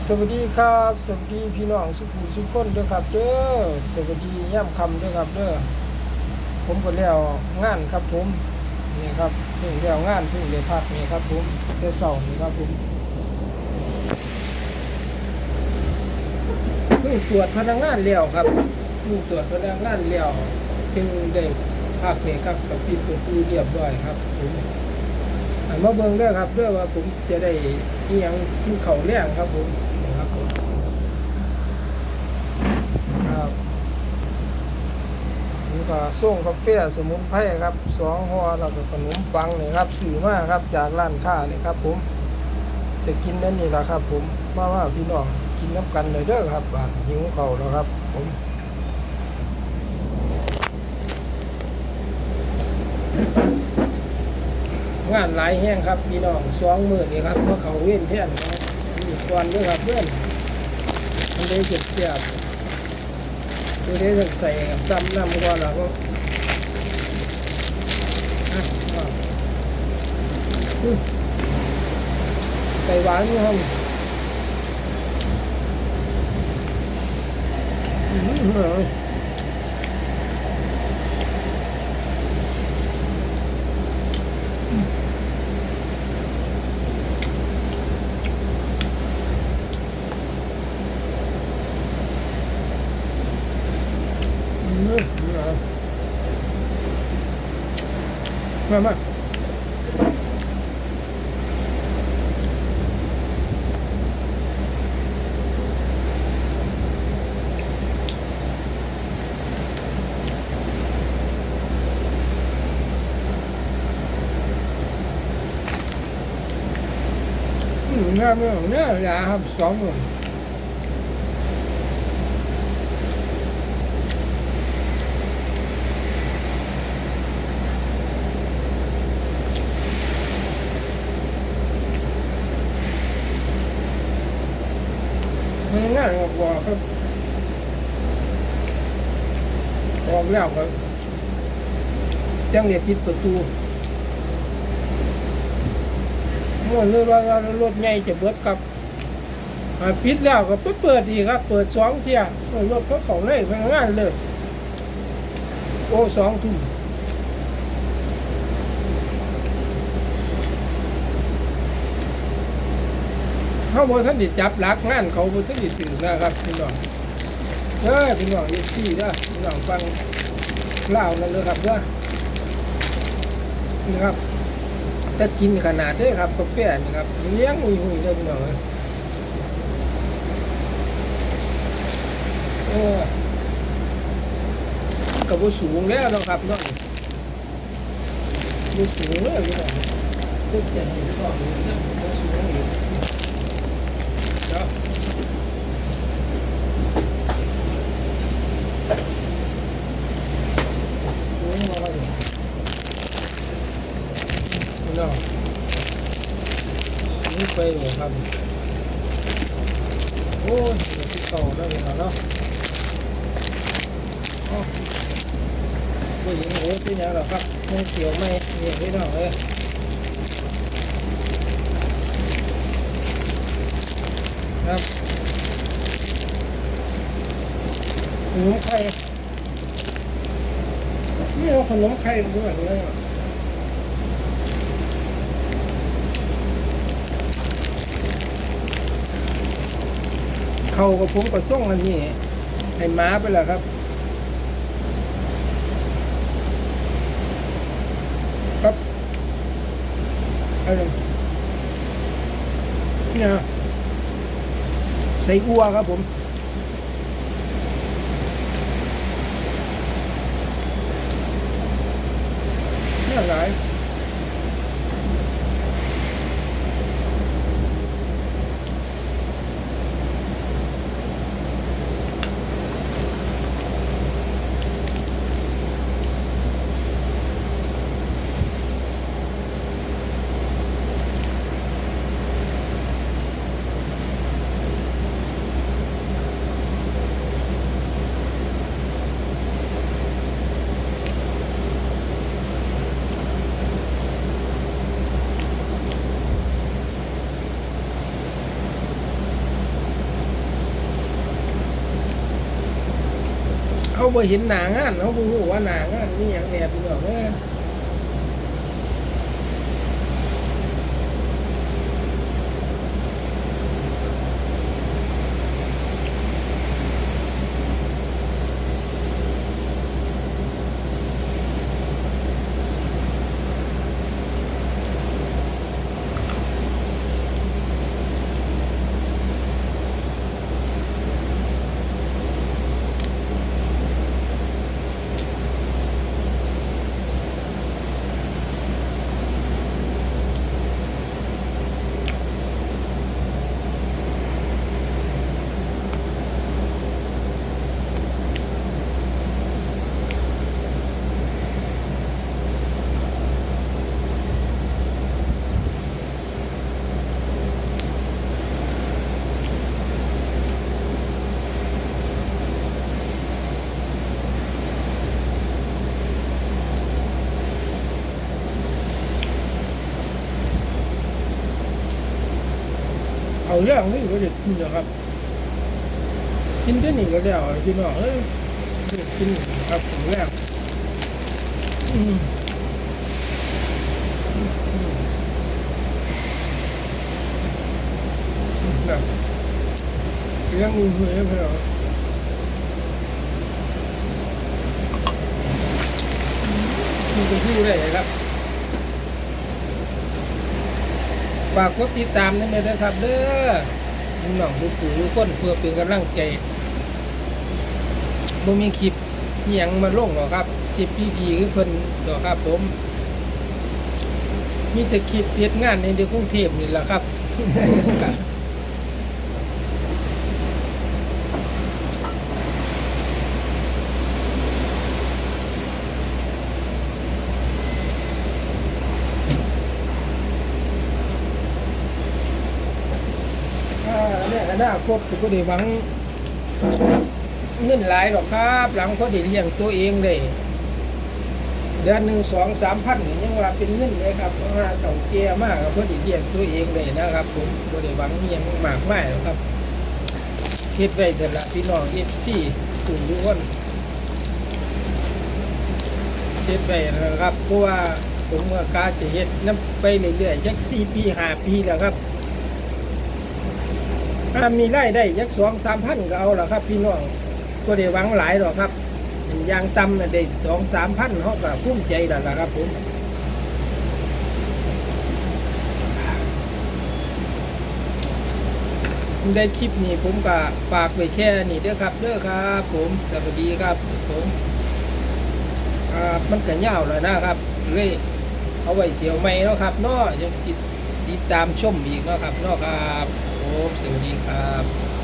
สวัสดีครับ สวัสดีพี่น้องสุขุสุขคนเด้อครับเด้อสวัสดีย่ำคำเด้อครับเด้อผมก็แล้วงานครับผมนี่ครับเพิ่งแล้วงานเพิ่งเลยพักนี่ครับผมเดือเสาร์นี่ครับผมเพิ่งตรวจพนักงานแล้วครับเพิ่งตรวจพนักงานแล้วจึงได้พักนี่ครับกับปิดประตูเรียบร้อยครับผมอะมาเบิ่งเด้อครับเด้อว่าผมจะได้อียังกินเขาวแรงครับผมนะครับผมครับผมก็ ส่งกาแฟสมุนไพรครับสองห่อแล้วก็ขนมปังนี่ครับสื่อมากครับจากร้านค้าเลยครับ ผม จะกินนั่นนี่แหละครับ ผมมาว่าพี่น้องกินน้ำกันเลยเด้อครับบาดหิวเข้าแล้วครับ ผมงานหลายแห้งครับพี่น้องสองมือนี่ครับเมื่อเขาเว้นแท่นครับมีก่อนด้วยครับเพื่อนมันได้เจ็บเจ็บตัวนี้จะใส่ซ้ำน้ำก่อนแล้วก็อะอะ อืมใส่หวาน นี่ครับอืมอร่อยอืมอร่อยมามาอื มน่าไม่ขอเรื่ออกแล้วครับจังเรียว่ารถใหญ่จะเบิดครับปิดแล้วก็ไปเปิดอีกครับ เปิดสองเที่ยรถเขาเขาเลยพนักงานเลย โอ้สองทุ่มเขาบนท่านดิจับหลักงานเขาบนท่านดิตื่นนะครับพี่น้องเด้อพี่น้องยี่สี่เด้อพี่น้องฟังเล่านั่นเลยครับเด้อนี่ครับ จะกินขนาดเด้ครับกาแฟนี่ครับเลี้ยงหุยหุยเด้อพี่น้องเอ้ยเอกับว่าสูงแล้วเนาะครับเนาะบ่สูงเลยพี่น้องตึกจะเห็นก่อนนะบ่สูงอีกเนาะ โอ้ยมาแล้วนี่เนาะนี่ไปหมดครับโอ้ยเดี๋ยวที่เก่าได้เลยเนาะอ๋อผู้หญิงโอ้ที่ไหนหรอครับไม่เขียวไม่เนี่ยพี่น้องเอ้ยครับขนมไข่ไม่เอาขนมไข่ด้วยเลยอะ เขากับผมก็ส่งอันนี้ให้ม้าไปแล้วครับครับอะไรเนี่ยใส่อัวครับผมเนี่ยหลาย บ่เห็นหนางานเขาบ่รู้ว่าหนางานนี่หยังแหน่พี่น้องเอ้ย เอาเรื่องนี้ก็ได้กินนะครับ กินที่นี่ก็แล้วพี่น้องเอ้ยได้กินครับผมแล้วอืมอืมแบบเรื่องมือมือให้เพื่อนมันจะพูดได้ครับ ฝากกดติดตามนั่นเลยนะครับ เด้อน้องลูกปู่ทุกคนเพื่อเป็นกำลังใจบ่มีคลิปอหยังมาลงหรอกครับคลิปพี่ๆคือเพิ่นหรอกครับ ผม มีแต่คลิปเฮ็ดงานในเดียวกรุงเทพนี่แหละครับ นี่ยอนาคตก็บ่ได้หวังเงินหลายหรอกครับ หลังพอได้เลี้ยงตัวเองได้เดือนหนึ่งสองสามพันนี่ยังว่าเป็นเงินเลยครับเพราะว่าเต่าเกียมากก็พอได้เลี้ยงตัวเองได้นะครับ ผมบ่ได้หวังอิหยังมากมายหรอกครับคิดไว้แต่ละพี่น้องเอฟซีกลุ่มทุกคนคิดไว้นะครับเพราะว่าผมก็กาจะเฮ็ดน้ำไปเรื่อยๆยักสี่ปีห้าปีแล้วครับ ถ้ามีไร่ได้ยักสองสามพันก็เอาละครับ พี่น้องก็ได้หวังหลายหรอกครับอยางต่ำได้สองสามพันเขาก็ภูมิใจแล้วละครับผมได้คลิปนี้ผมก็ฝากไว้แค่นี้เด้อครับเด้อครับ ผมสวัสดีครับผมมันก็ยาวแล้วนะครับเลยเอาไว้เที่ยวใหม่เนาะครับเนาะยังติดติดตามชมอีกเนาะครับเนาะครับ สวัสดีครับ